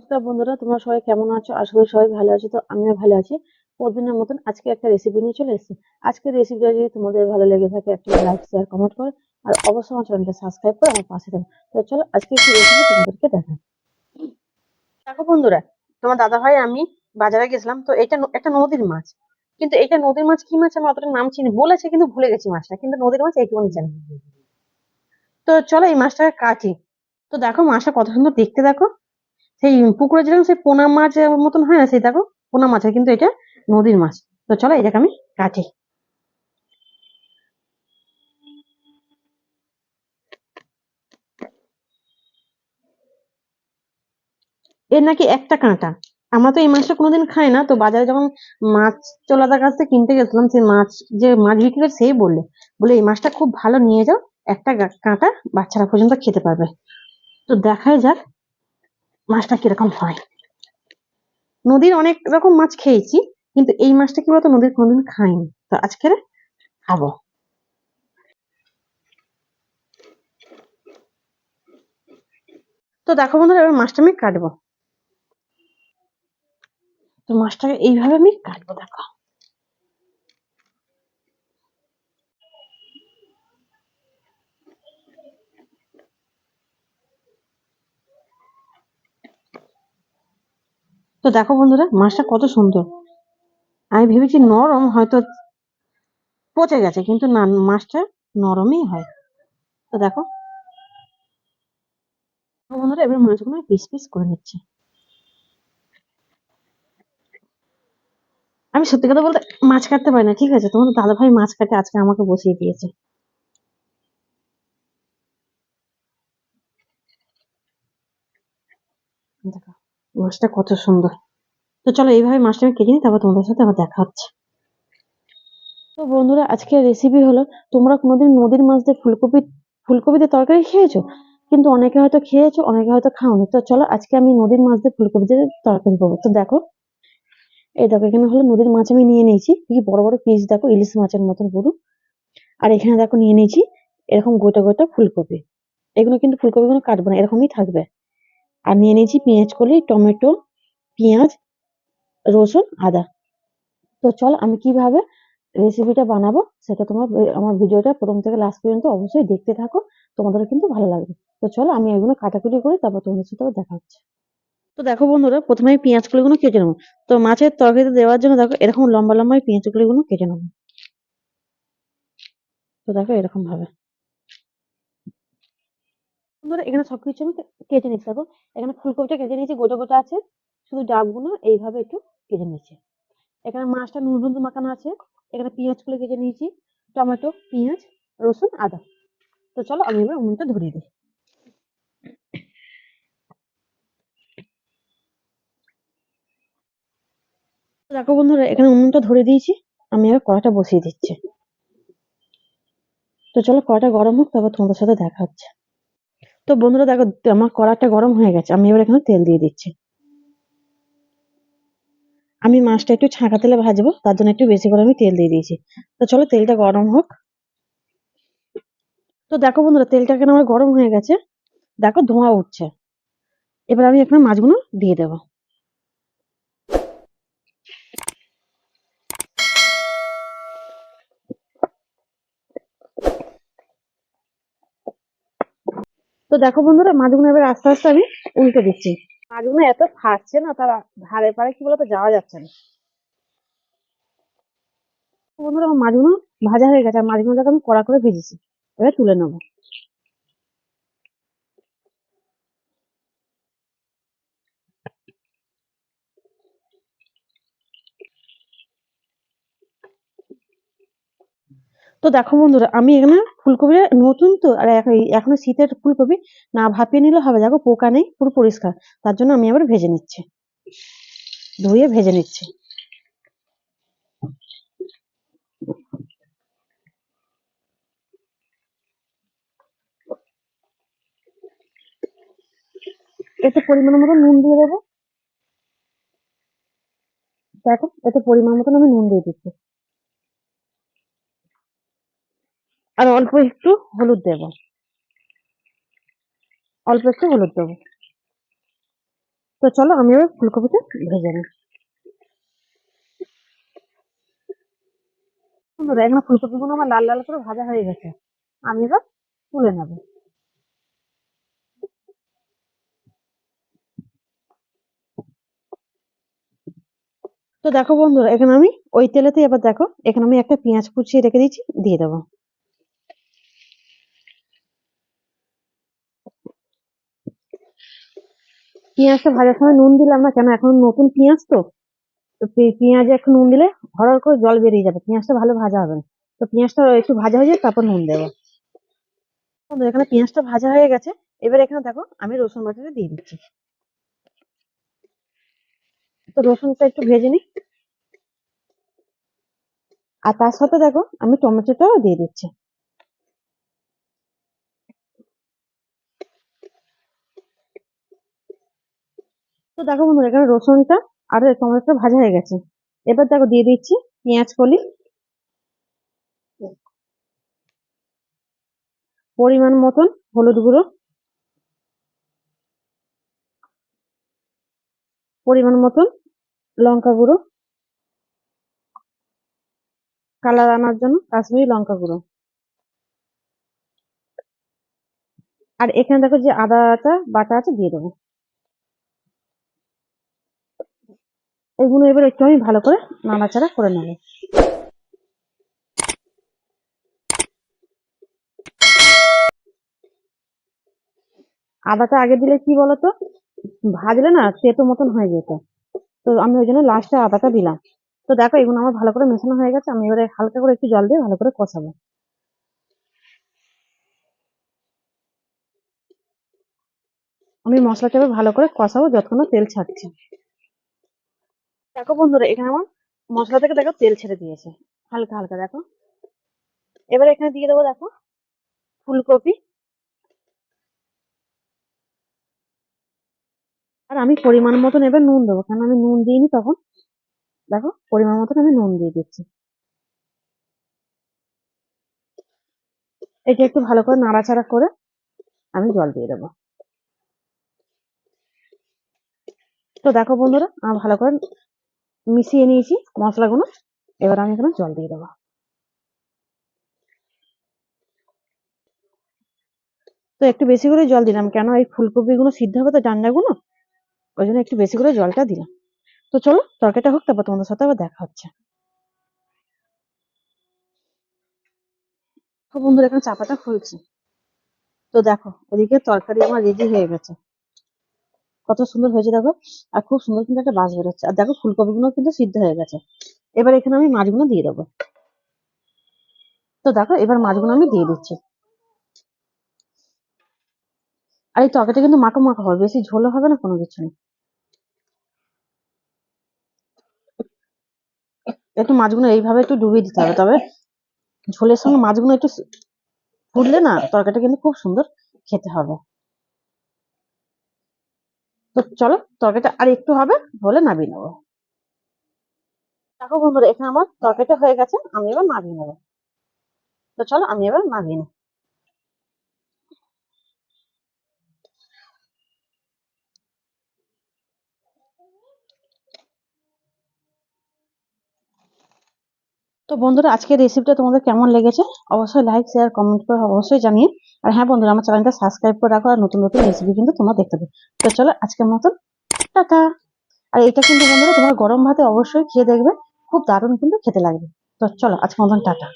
নমস্কার বন্ধুরা, তোমরা সবাই কেমন আছো? আশা করি সবাই ভালো আছো, তো আমিও ভালো আছি। প্রতিদিনের মতন আজকে একটা রেসিপি নিয়ে চলে এসেছি। আজকের রেসিপিটা যদি তোমাদের ভালো লেগে থাকে, একটা লাইক শেয়ার কমেন্ট করো। আর অবশ্যই আমার চ্যানেলটা সাবস্ক্রাইব করে আমার পাশে থাকো। তো চলো, আজকে একটু রেসিপি তোমাদেরকে দেখাই। দেখো বন্ধুরা, তোমার দাদা ভাই আমি বাজারে গেছিলাম, তো এটা একটা নদীর মাছ। কিন্তু এটা নদীর মাছ কি মাছ, আমি অতটা নাম চিনি বলেছে কিন্তু ভুলে গেছি মাছটা, কিন্তু নদীর মাছ এইটুকুনি জানি। তো চলো এই মাছটাকে কাটি। তো দেখো মাছটা কত সুন্দর দেখতে দেখো। সেই পুকুরে যেরকম সেই পোনা মাছ মতন হয় না সেই দেখো পোনা মাছ হয়, কিন্তু এটা নদীর মাছ। তো চলো এটাকে আমি কাটি। এর নাকি একটা কাঁটা। আমরা তো এই মাছটা কোনোদিন খাই না তো বাজারে যখন মাছ চলাদার কাছ থেকে কিনতে গেছিলাম সেই মাছ যে মাছ বিক্রি করে সেই বলল বলে এই মাছটা খুব ভালো নিয়ে যাও একটা কাঁটা বাচ্চারা পর্যন্ত খেতে পারবে। তো দেখাই যাক মাছটা কীরকম হয়? নদীর অনেক রকম মাছ খেয়েছি, কিন্তু এই মাছটা কি বলতো, নদীর কোনোদিন খাইনি। তো আজকে খাব। তো দেখো বন্ধুরা, এবার মাছটা আমি কাটবো। তো মাছটাকে এইভাবে আমি কাটবো, দেখো তো দেখো বন্ধুরা, মাছটা কত সুন্দর। আমি ভেবেছি নরম হয়তো পচে গেছে, কিন্তু না, মাছটা নরমই হয়। তো দেখো। বন্ধুরা, এবার মাছগুলো পিস পিস করে নিচ্ছি। আমি সত্যি কথা বলতে মাছ কাটতে পারি না, ঠিক আছে? তোমার দাদা ভাই মাছ কাটে, আজকে আমাকে বসিয়ে দিয়েছে দেখো মাছটা কত সুন্দর। তো চলো এইভাবে মাছটা আমি কেটে নিই, তারপর তোমাদের সাথে আবার দেখা হচ্ছে। তো বন্ধুরা আজকের রেসিপি হলো, তোমরা কোনোদিন নদীর মাছ দিয়ে ফুলকপি ফুলকপি দিয়ে তরকারি খেয়েছো? কিন্তু অনেকে হয়তো খেয়েছো, অনেকে হয়তো খাওনি। তো চলো আজকে আমি নদীর মাছ দিয়ে ফুলকপি দিয়ে তরকারি করব। তো দেখো, এই দেখো, এখানে হলো নদীর মাছ আমি নিয়ে নিয়েছি। কি বড় বড় পিস দেখো, ইলিশ মাছের মতন পুরো। আর এখানে দেখো নিয়ে নিয়েছি এরকম গোটা গোটা ফুলকপি। এগুলো কিন্তু ফুলকপিগুলো কাটবো না, এরকমই থাকবে। আর নিয়ে নিয়েছি পেঁয়াজ কলি, টমেটো, পেঁয়াজ, রসুন, আদা। তো চল আমি কীভাবে রেসিপিটা বানাবো সেটা তোমার আমার ভিডিওটা প্রথম থেকে লাস্ট পর্যন্ত অবশ্যই দেখতে থাকো তোমাদের কিন্তু ভালো লাগবে। তো চলো আমি এগুলো কাটাকুটি করে তারপর তোমাদের সাথে দেখা হচ্ছে। তো দেখো বন্ধুরা, প্রথমে আমি পেঁয়াজ কলিগুলো কেটে নেব। তো মাছের তরকারিতে দেওয়ার জন্য দেখো এরকম লম্বা লম্বা এই পেঁয়াজ কলিগুলো কেটে নেব। তো দেখো এরকম ভাবে। বন্ধুরা এখানে সবকিছু আমি কেটে নিচ্ছি। দেখো, এখানে ফুলকপিটা কেটে নিয়েছি, গোটা গোটা আছে। শুধু ডাবগুলো এইভাবে একটু কেটে নিচ্ছি। এখানে মাছটা নুন হলুদ মাখানো আছে। এখানে পেঁয়াজগুলো কেটে নিয়েছি, টমেটো, পেঁয়াজ, রসুন, আদা। তো চলো আমি এবার উনুনটা ধরিয়ে দিই। দেখো বন্ধুরা, এখানে উনুনটা ধরে দিয়েছি। আমি এবার কড়াটা বসিয়ে দিচ্ছি। তো চলো কড়াটা গরম হোক, তারপর তোমাদের সাথে দেখা হচ্ছে। তো বন্ধুরা দেখো, আমার কড়াটা গরম হয়ে গেছে, আমি এবার এখানে তেল দিয়ে দিচ্ছি। আমি মাছটা একটু ছাঁকা তেলে ভাজবো, তার জন্য একটু বেশি করে আমি তেল দিয়ে দিয়েছি। তো চলো তেলটা গরম হোক। তো দেখো বন্ধুরা, তেলটা এখানে আমার গরম হয়ে গেছে। দেখো ধোঁয়া উঠছে। এবার আমি এখানে মাছগুলো দিয়ে দেবো। তো দেখো বন্ধুরা, মাছগুলো এবার আস্তে আস্তে আমি উল্টে দিচ্ছি। মাছগুলো এত ফাটছে না, তারা ধারে পারে কি বলতো যাওয়া যাচ্ছে না। বন্ধুরা, আমার মাছগুলো ভাজা হয়ে গেছে, আর মাছগুলো আমি কড়া করে ভেজেছি। এবার তুলে নেব। তো দেখো বন্ধুরা, আমি এখানে ফুলকপিটা নতুন তো, আর এখন- এখনও শীতের ফুলকপি না ভাপিয়ে নিলে হবে, দেখো পোকা নেই, পুরো পরিষ্কার। তার জন্য আমি আবার ভেজে নিচ্ছি। ধুয়ে ভেজে নিচ্ছি। এতে পরিমাণ মতো নুন দিয়ে দেবো। দেখো, এতে পরিমাণ মতন আমি নুন দিয়ে দিচ্ছি। আর অল্প একটু হলুদ দেবো। অল্প একটু হলুদ দেবো। তো চলো আমি এবার ফুলকপিটা ভেজে নিই। বন্ধুরা এখানে ফুলকপিগুলো আমার লাল লাল করে ভাজা হয়ে গেছে। আমি এবার তুলে নেব। তো দেখো বন্ধুরা এখানে আমি ওই তেলেতে এবার দেখো এখানে আমি একটা পেঁয়াজ কুচিয়ে রেখে দিয়েছি দিয়ে দেবো। পেঁয়াজটা ভাজার সময় নুন দিলাম না, কেন এখন নতুন পেঁয়াজ তো? তো পেঁয়াজে একটু নুন দিলে হরহর করে জল বেরিয়ে যাবে, পেঁয়াজটা ভালো ভাজা হবে না। তো পেঁয়াজটা একটু ভাজা হয়ে যায় তারপর নুন দেবো। এখানে পেঁয়াজটা ভাজা হয়ে গেছে, এবার এখানে দেখো, আমি রসুন বাটাটা দিয়ে দিচ্ছি। তো রসুনটা একটু ভেজে নিই। আর তার সাথে দেখো, আমি টমেটোটাও দিয়ে দিচ্ছি। তো দেখো বন্ধু এখানে রসুনটা আর টমেটোটা ভাজা হয়ে গেছে। এবার দেখো দিয়ে দিচ্ছি পেঁয়াজ কলি। পরিমাণ মতন হলুদ গুঁড়ো। পরিমাণ মতন লঙ্কা গুঁড়ো। কালার আনার জন্য কাশ্মীরি লঙ্কা গুঁড়ো। আর এখানে দেখো যে আদাটা বাটা আছে দিয়ে দেবো। এগুলো এবার একটু আমি ভালো করে নাড়াচাড়া করে নেব। আদাটা আগে দিলে কি বলতো? ভাজলে না তেতো মতন হয়ে যেত। তো আমি ওই জন্য লাস্টে আদাটা দিলাম। তো দেখো, এগুলো আমার ভালো করে মেশানো হয়ে গেছে, আমি এবারে হালকা করে একটু জল দিয়ে ভালো করে কষাবো। আমি মশলাটা ভালো করে কষাবো যতক্ষণ তেল ছাড়ছে। দেখো বন্ধুরা, এখানে আমার মশলা থেকে দেখো তেল ছেড়ে দিয়েছে। হালকা হালকা, দেখো। এবার এখানে দিয়ে দেবো, দেখো, ফুলকপি। আর আমি পরিমাণ মতন এবার নুন দেবো কারণ আমি নুন দিইনি তখন। দেখো, পরিমাণ মতন আমি নুন দিয়ে দিচ্ছি। এটা একটু ভালো করে নাড়াচাড়া করে আমি জল দিয়ে দেবো। তো দেখো বন্ধুরা, আমার ভালো করে মিশিয়ে নিয়েছি মশলাগুলো। এবার আমি এখানে জল দিয়ে দেবো। তো একটু বেশি করে জল দিলাম কেন এই ফুলকপিগুলো সিদ্ধ হবে তো ডান্ডাগুলো, ওই জন্য একটু বেশি করে জলটা দিলাম। তো চলো, তরকারিটা হোক, তারপর তোমাদের সাথে আবার দেখা হচ্ছে। বন্ধুরা, এখানে চাপাটা খুলছি। তো দেখো, এদিকে তরকারি আমার রেডি হয়ে গেছে। কত সুন্দর হয়েছে দেখো। আর খুব সুন্দর কিন্তু একটা বাস বেরোচ্ছে। আর দেখো ফুলকপিগুলো কিন্তু সিদ্ধ হয়ে গেছে। এবার এখানে আমি মাছগুলো দিয়ে দেবো। তো দেখো, এবার মাছগুলো আমি দিয়ে দিচ্ছি। আর এই তরকারিটা কিন্তু মাখো মাখো হবে, বেশি ঝোলও হবে না, কোনো কিছু না একটু মাছগুলো এইভাবে একটু ডুবিয়ে দিতে হবে, তবে ঝোলের সঙ্গে মাছগুলো একটু ফুটলে না তরকারিটা কিন্তু খুব সুন্দর খেতে হবে। তো চলো তরকারিটা আর একটু হবে বলে নামিয়ে নেব। দেখো বন্ধুরা, এখানে আমার তরকারিটা হয়ে গেছে, আমি এবার নামিয়ে নেব। তো চলো, আমি এবার নামিয়ে নিই। তো বন্ধুরা আজকে রেসিপিটা তোমাদের কেমন লেগেছে? অবশ্যই লাইক শেয়ার কমেন্ট করে অবশ্যই জানিয়ে আর হ্যাঁ বন্ধুরা, আমার চ্যানেলটা সাবস্ক্রাইব করে রাখো আর নতুন নতুন রেসিপি কিন্তু তোমরা দেখতে পাবে। তো চলো, আজকের মতন টাটা। আর এটা কিন্তু বন্ধুরা, তোমার গরম ভাতে অবশ্যই খেয়ে দেখবে। খুব দারুণ কিন্তু খেতে লাগবে। তো চলো, আজকের মতন টাটা।